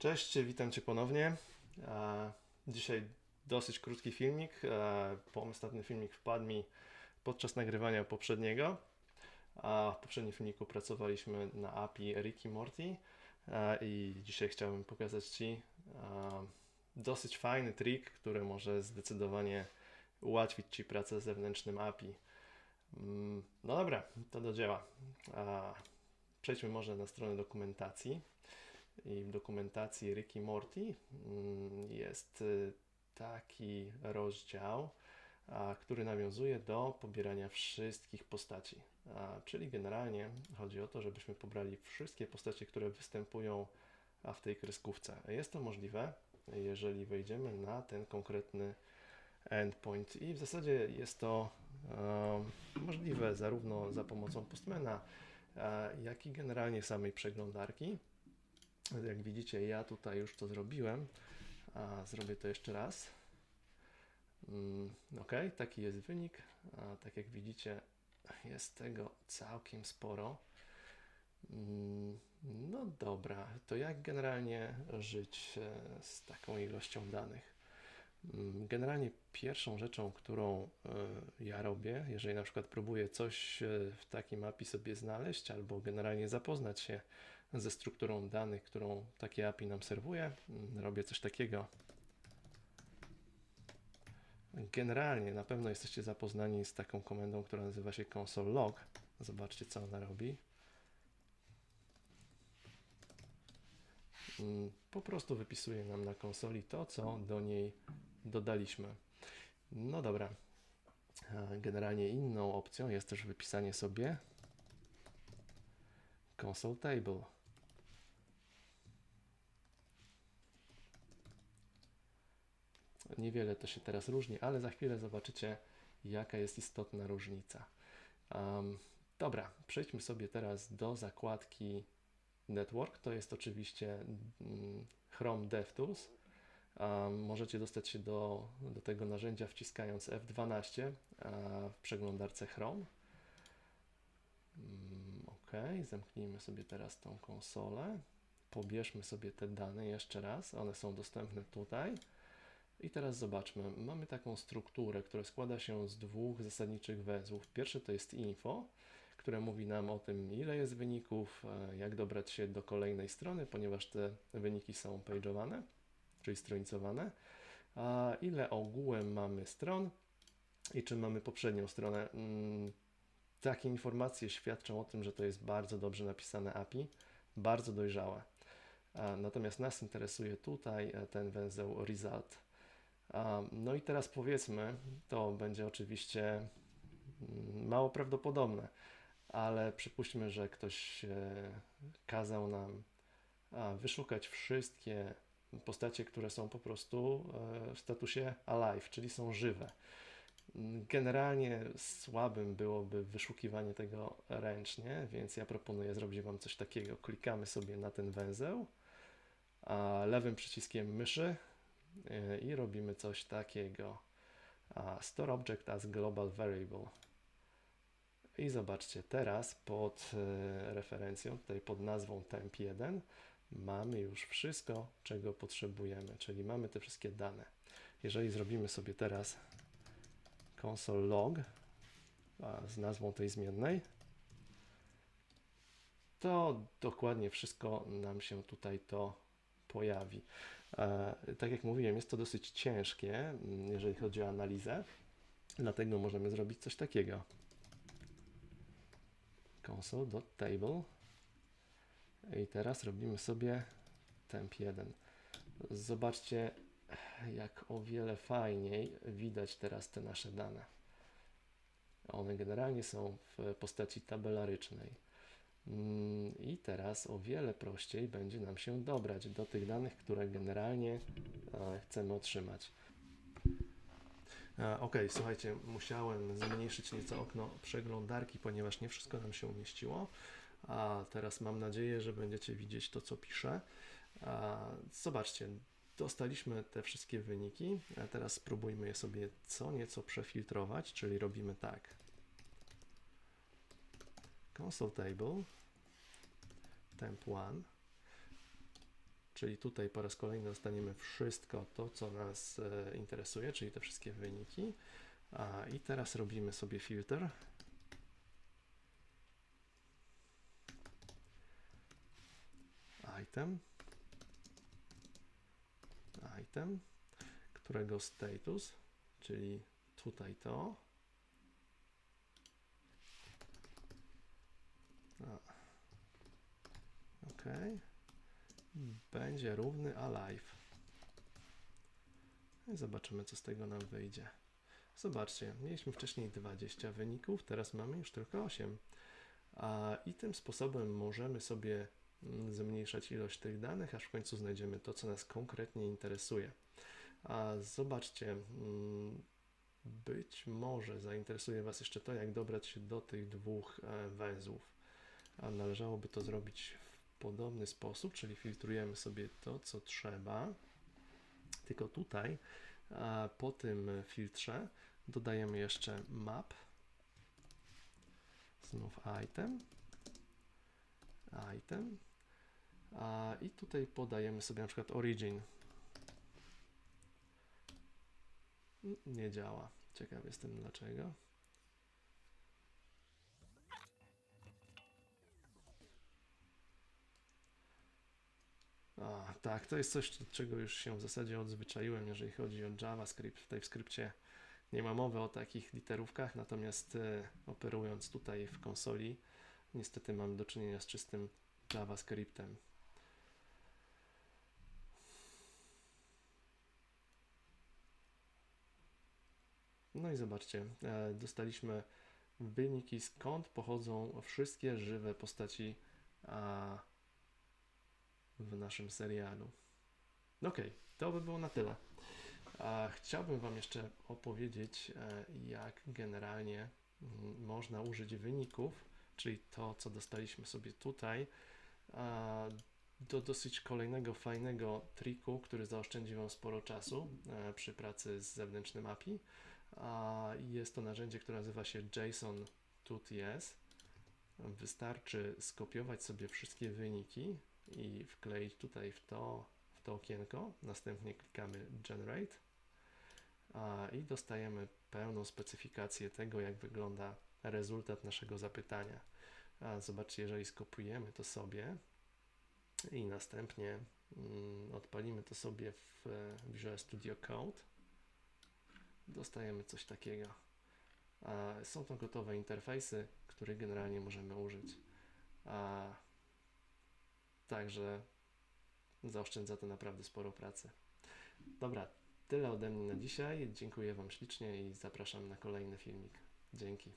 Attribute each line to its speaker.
Speaker 1: Cześć, witam Cię ponownie. E, Dzisiaj dosyć krótki filmik. E, ten filmik wpadł mi podczas nagrywania poprzedniego. W poprzednim filmiku pracowaliśmy na API Ricky Morty e, i dzisiaj chciałbym pokazać Ci dosyć fajny trik, który może zdecydowanie ułatwić Ci pracę z zewnętrznym API. Mm, No dobra, to do dzieła. Przejdźmy może na stronę dokumentacji. I w dokumentacji Ricky Morty mm, jest y, taki rozdział, który nawiązuje do pobierania wszystkich postaci. Czyli generalnie chodzi o to, żebyśmy pobrali wszystkie postacie, które występują w tej kreskówce. Jest to możliwe, jeżeli wejdziemy na ten konkretny endpoint i w zasadzie jest to możliwe zarówno za pomocą Postmana, jak i generalnie samej przeglądarki. Jak widzicie, ja tutaj już to zrobiłem, a zrobię to jeszcze raz. Mm, ok, taki jest wynik. A tak jak widzicie, jest tego całkiem sporo. Mm, No dobra, to jak generalnie żyć e, z taką ilością danych? Mm, Generalnie pierwszą rzeczą, którą e, ja robię, jeżeli na przykład próbuję coś e, w takim API sobie znaleźć, albo generalnie zapoznać się ze strukturą danych, którą takie API nam serwuje, mm, robię coś takiego. Generalnie na pewno jesteście zapoznani z taką komendą, która nazywa się console log. Zobaczcie, co ona robi. Mm, Po prostu wypisuje nam na konsoli to, co do niej dodaliśmy. No dobra. Generalnie inną opcją jest też wypisanie sobie console table. Niewiele to się teraz różni, ale za chwilę zobaczycie, jaka jest istotna różnica. Um, dobra, przejdźmy sobie teraz do zakładki Network. To jest oczywiście mm, Chrome DevTools. Um, możecie dostać się do, do tego narzędzia wciskając F12 a w przeglądarce Chrome. Mm, ok, zamknijmy sobie teraz tą konsolę. Pobierzmy sobie te dane jeszcze raz. One są dostępne tutaj. I teraz zobaczmy. Mamy taką strukturę, która składa się z dwóch zasadniczych węzłów. Pierwszy to jest info, które mówi nam o tym, ile jest wyników, e, jak dobrać się do kolejnej strony, ponieważ te wyniki są page'owane, czyli stronicowane. A ile ogółem mamy stron i czy mamy poprzednią stronę. Mm, Takie informacje świadczą o tym, że to jest bardzo dobrze napisane API, bardzo dojrzałe. Natomiast nas interesuje tutaj e, ten węzeł result. No i teraz powiedzmy, to będzie oczywiście mm, mało prawdopodobne, ale przypuśćmy, że ktoś kazał nam wyszukać wszystkie postacie, które są po prostu e, w statusie alive, czyli są żywe. Generalnie słabym byłoby wyszukiwanie tego ręcznie, więc ja proponuję zrobić Wam coś takiego. Klikamy sobie na ten węzeł, lewym przyciskiem myszy i robimy coś takiego. Store Object as Global Variable. I zobaczcie, teraz pod e, referencją, tutaj pod nazwą temp1 mamy już wszystko, czego potrzebujemy, czyli mamy te wszystkie dane. Jeżeli zrobimy sobie teraz console log z nazwą tej zmiennej, to dokładnie wszystko nam się tutaj to pojawi. E, tak jak mówiłem, jest to dosyć ciężkie, mm, jeżeli chodzi o analizę, dlatego możemy zrobić coś takiego. console.table i teraz robimy sobie temp1. Zobaczcie, jak o wiele fajniej widać teraz te nasze dane. One generalnie są w postaci tabelarycznej. Mm, I teraz o wiele prościej będzie nam się dobrać do tych danych, które generalnie e, chcemy otrzymać. E, Ok, słuchajcie, musiałem zmniejszyć nieco okno przeglądarki, ponieważ nie wszystko nam się umieściło. A teraz mam nadzieję, że będziecie widzieć to, co piszę. A, Zobaczcie, dostaliśmy te wszystkie wyniki, a teraz spróbujmy je sobie co nieco przefiltrować, czyli robimy tak. Console table temp1 czyli tutaj po raz kolejny dostaniemy wszystko to, co nas e, interesuje, czyli te wszystkie wyniki. A, I teraz robimy sobie filtr. Item. Item, którego status, czyli tutaj to. Ok. Będzie równy alive. I zobaczymy, co z tego nam wyjdzie. Zobaczcie, mieliśmy wcześniej 20 wyników, teraz mamy już tylko 8. A, I tym sposobem możemy sobie mm, zmniejszać ilość tych danych, aż w końcu znajdziemy to, co nas konkretnie interesuje. A zobaczcie, mm, być może zainteresuje Was jeszcze to, jak dobrać się do tych dwóch e, węzłów. A należałoby to zrobić podobny sposób, czyli filtrujemy sobie to, co trzeba. Tylko tutaj po tym filtrze dodajemy jeszcze map, znów item, item i tutaj podajemy sobie na przykład origin. Nie działa. Ciekaw jestem dlaczego. A, tak, to jest coś, czego już się w zasadzie odzwyczaiłem, jeżeli chodzi o JavaScript. Tutaj w skrypcie nie ma mowy o takich literówkach, natomiast e, operując tutaj w konsoli, niestety mamy do czynienia z czystym JavaScriptem. No i zobaczcie, e, dostaliśmy wyniki skąd pochodzą wszystkie żywe postaci a, w naszym serialu. Ok, to by było na tyle. Chciałbym Wam jeszcze opowiedzieć, e, jak generalnie mm, można użyć wyników, czyli to, co dostaliśmy sobie tutaj, do dosyć kolejnego fajnego triku, który zaoszczędzi Wam sporo czasu e, przy pracy z zewnętrznym API. Jest to narzędzie, które nazywa się JSON 2TS. Wystarczy skopiować sobie wszystkie wyniki i wkleić tutaj w to, w to okienko. Następnie klikamy Generate a, i dostajemy pełną specyfikację tego, jak wygląda rezultat naszego zapytania. A, zobaczcie, jeżeli skopiujemy to sobie i następnie mm, odpalimy to sobie w Visual Studio Code, dostajemy coś takiego. A, są to gotowe interfejsy, których generalnie możemy użyć. A, Także zaoszczędza to naprawdę sporo pracy. Dobra, tyle ode mnie na dzisiaj. Dziękuję Wam ślicznie i zapraszam na kolejny filmik. Dzięki.